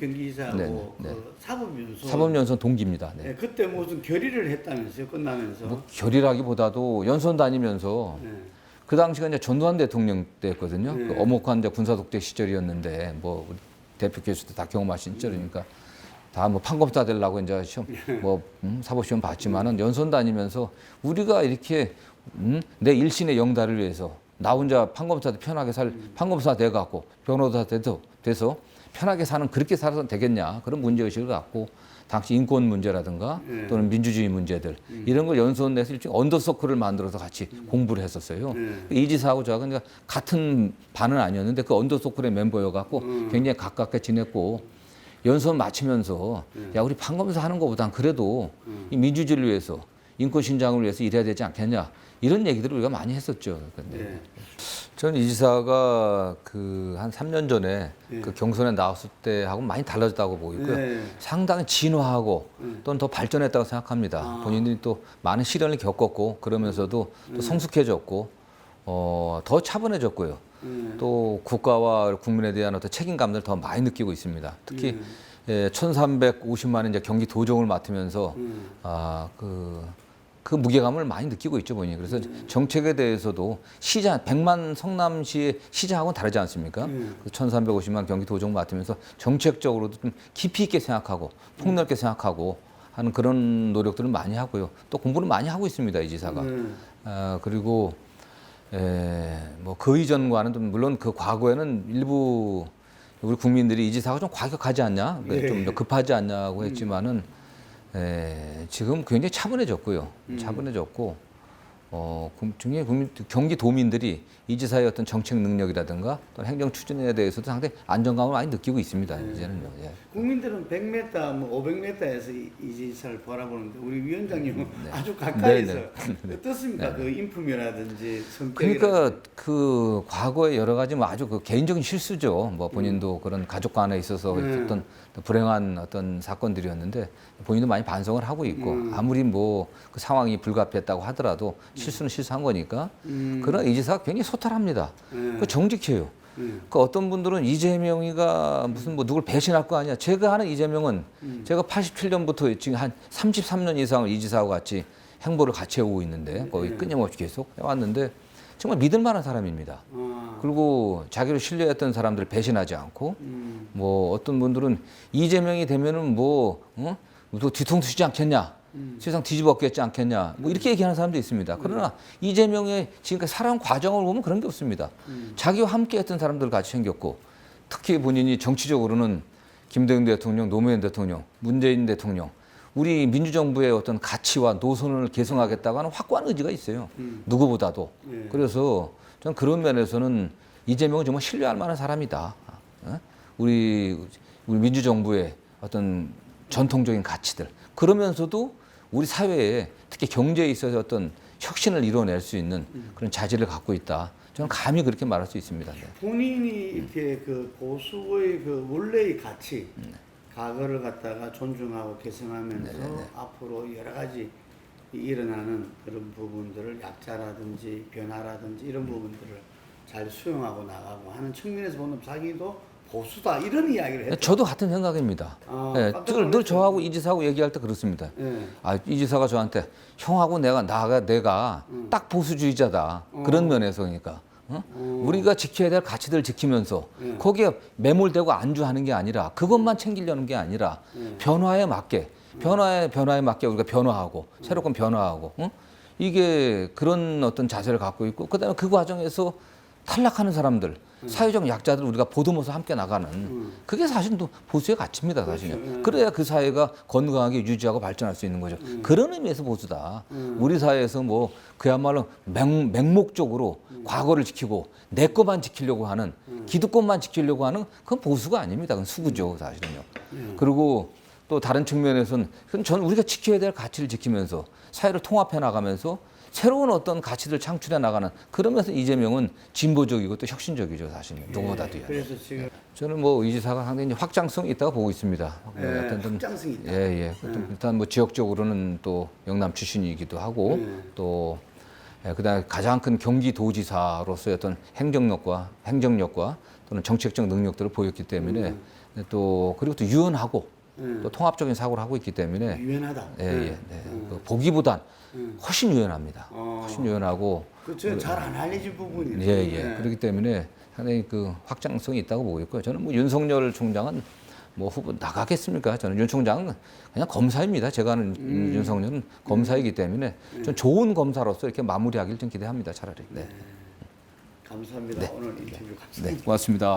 경기지사하고 네, 네, 네. 그 사법연수 사법연수원 동기입니다. 네. 네, 그때 무슨 결의를 했다면서요 끝나면서 뭐 결의라기보다도 연수원 다니면서 네. 그 당시가 이제 전두환 대통령 때였거든요. 네. 그 어목한 이제 군사 독재 시절이었는데 뭐 우리 대표 교수도 다 경험하신 시절이니까 다 뭐 판검사 되려고 이제 시험 뭐 음, 사법 시험 봤지만은 연수원 다니면서 우리가 이렇게 음, 내 일신의 영달을 위해서 나 혼자 판검사 편하게 살 판검사 돼 갖고 변호사 돼서 돼서 편하게 사는 그렇게 살아서 되겠냐 그런 문제 의식을 갖고 당시 인권 문제라든가 네. 또는 민주주의 문제들 이런 걸 연수원 내에서 일종의 언더서클을 만들어서 같이 공부를 했었어요. 네. 이지사하고 저하고 같은 반은 아니었는데 그 언더서클의 멤버여 갖고 굉장히 가깝게 지냈고 연수원 마치면서 야 우리 판검사 하는 것보단 그래도 이 민주주의를 위해서 인권 신장을 위해서 일해야 되지 않겠냐 이런 얘기들을 우리가 많이 했었죠. 근데 네. 저는 이 지사가 그 한 3년 전에 네. 그 경선에 나왔을 때하고 많이 달라졌다고 보이고요. 네. 상당히 진화하고 음. 또는 더 발전했다고 생각합니다. 아. 본인들이 또 많은 시련을 겪었고 그러면서도 음. 또 성숙해졌고 어, 더 차분해졌고요. 네. 또 국가와 국민에 대한 어떤 책임감을 더 많이 느끼고 있습니다. 특히 음. 예, 1,350만 원 이제 경기 도정을 맡으면서 음. 아, 그, 그 무게감을 많이 느끼고 있죠, 본인이. 그래서 음. 정책에 대해서도 시장, 100만 성남시의 시장하고는 다르지 않습니까? 음. 그 1,350만 경기 도정 맡으면서 정책적으로도 좀 깊이 있게 생각하고 폭넓게 생각하고 하는 그런 노력들을 많이 하고요. 또 공부를 많이 하고 있습니다, 이 지사가. 네. 아, 그리고 에, 뭐그 이전과는 좀 물론 그 과거에는 일부 우리 국민들이 이 지사가 좀 과격하지 않냐, 예. 좀더 급하지 않냐고 했지만은 에, 지금 굉장히 차분해졌고요. 음. 차분해졌고 어, 국- 중에 국민, 경기 도민들이 이 지사의 어떤 정책 능력이라든가 또는 행정 추진에 대해서도 상당히 안정감을 많이 느끼고 있습니다. 네. 이제는요. 예. 국민들은 100m, 뭐 500m에서 이, 이 지사를 바라보는데 우리 위원장님은 아주 네, 가까이서 네. 어떻습니까? 그 인품이라든지 성격 그러니까 그 과거에 여러 가지 뭐 아주 그 개인적인 실수죠. 뭐 본인도 그런 가족 간에 있어서 음. 있었던 불행한 어떤 사건들이었는데 본인도 많이 반성을 하고 있고 음. 아무리 뭐 그 상황이 불가피했다고 하더라도 실수는 실수한 거니까 음. 그러나 이 지사가 굉장히 소탈합니다. 네. 그 정직해요. 음. 그 어떤 분들은 이재명이가 무슨 뭐 누굴 배신할 거 아니야. 제가 하는 이재명은 음. 제가 87년부터 지금 한 33년 이상을 이 지사하고 같이 행보를 같이 해오고 있는데 거의 네. 끊임없이 계속 해왔는데 정말 믿을 만한 사람입니다. 아. 그리고 자기를 신뢰했던 사람들을 배신하지 않고 음. 뭐 어떤 분들은 이재명이 되면은 뭐 어? 너 뒤통수 치지 않겠냐? 음. 세상 뒤집었겠지 않겠냐? 뭐 이렇게 얘기하는 사람도 있습니다. 그러나 이재명의 지금까지 살아온 과정을 보면 그런 게 없습니다. 음. 자기와 함께 했던 사람들 같이 생겼고 특히 본인이 정치적으로는 김대중 대통령, 노무현 대통령, 문재인 대통령 우리 민주정부의 어떤 가치와 노선을 개성하겠다고 하는 확고한 의지가 있어요. 음. 누구보다도. 네. 그래서 저는 그런 면에서는 이재명은 정말 신뢰할 만한 사람이다. 어? 우리 우리 민주정부의 어떤 전통적인 가치들 그러면서도 우리 사회에 특히 경제에 있어서 어떤 혁신을 이뤄낼 수 있는 그런 자질을 갖고 있다. 저는 감히 그렇게 말할 수 있습니다. 네. 본인이 이렇게 그 보수의 그 원래의 가치, 과거를 갖다가 존중하고 개성하면서 앞으로 여러 가지 일어나는 그런 부분들을 약자라든지 변화라든지 이런 부분들을 잘 수용하고 나가고 하는 측면에서 보면 자기도 보수다 이런 이야기를 했죠. 저도 같은 생각입니다. 아, 예, 깜짝 늘, 늘 놀랐어요. 저하고 이 지사하고 얘기할 때 그렇습니다. 예. 아, 이 지사가 저한테 형하고 내가 나가 내가 딱 보수주의자다. 그런 면에서 그러니까 어? 우리가 지켜야 될 가치들 지키면서 예. 거기에 매몰되고 안주하는 게 아니라 그것만 챙기려는 게 아니라 예. 변화에 맞게 변화에 변화에 맞게 우리가 변화하고 새롭게 변화하고 어? 이게 그런 어떤 자세를 갖고 있고 그다음에 그 과정에서 탈락하는 사람들 사회적 약자들 우리가 보듬어서 함께 나가는 그게 사실 또 보수의 가치입니다 사실은. 그렇죠. 그래야 그 사회가 건강하게 유지하고 발전할 수 있는 거죠. 그런 의미에서 보수다. 우리 사회에서 뭐 그야말로 맹, 맹목적으로 과거를 지키고 내 것만 지키려고 하는 기득권만 지키려고 하는 그건 보수가 아닙니다. 그건 수구죠 사실은요. 그리고 또 다른 측면에서는 전 우리가 지켜야 될 가치를 지키면서 사회를 통합해 나가면서 새로운 어떤 가치를 창출해 나가는 그러면서 이재명은 진보적이고 또 혁신적이죠 사실은 누구보다도요. 예. 그래서 지금 저는 뭐이 지사가 상당히 확장성이 있다고 보고 있습니다. 예, 어떤 좀 확장성이 있다. 예, 예. 일단 뭐 지역적으로는 또 영남 출신이기도 하고 예. 또 예, 그다음에 가장 큰 경기도지사로서의 어떤 행정력과 행정력과 또는 정책적 능력들을 보였기 때문에 또 그리고 또 유연하고 음. 또 통합적인 사고를 하고 있기 때문에 유연하다. 예, 네. 예, 네. 그 보기보단 훨씬 유연합니다. 어. 훨씬 유연하고 그렇죠. 잘 안 알려진 부분이죠. 예, 예. 네. 그렇기 때문에 상당히 그 확장성이 있다고 보고 있고요. 저는 뭐 윤석열 총장은 뭐 후보 나가겠습니까? 저는 윤 총장은 그냥 검사입니다. 제가 아는 음. 윤석열은 검사이기 때문에 좀 좋은 검사로서 이렇게 마무리하길 좀 기대합니다. 차라리. 네. 감사합니다. 오늘 인터뷰 감사합니다. 네. 고맙습니다.